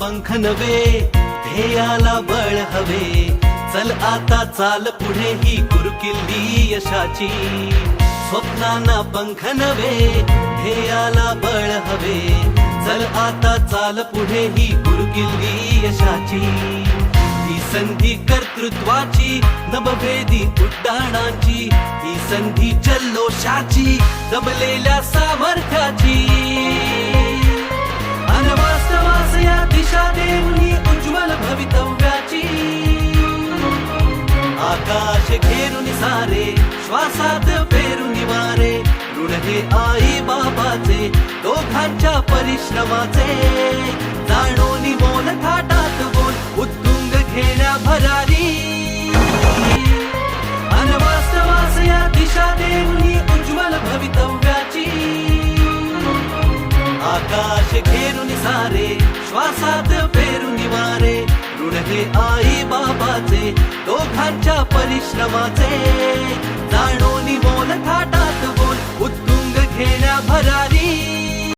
पंख नवे ध्येयाला बळ हवे. चल आता चाल पुढे ही गुरुकिल्ली यशाची. स्वप्नांना पंख नवे ध्येयाला बळ हवे. चल आता चाल पुढे ही गुरुकिल्ली यशाची. ही संधी कर्तृत्वाची नभभेदी उड्डाणाची. ही संधी जल्लोषाची दबलेल्या सामर्थ्याची. आकाश घेरून सारे श्वासात फेरून वारे ऋण हे आई बाबाचे दोघांच्या परिश्रमाचे. जाणून मोल थाटात बोल उत्तुंग घेण्या भरारी. अनवास्तवास या दिशा देऊन उज्ज्वल भवितव्याची. आकाश घेरून सारे श्वासात फेरून वारे ऋण हे आई दोघांच्या परिश्रमाचे जाणून मोल थाटात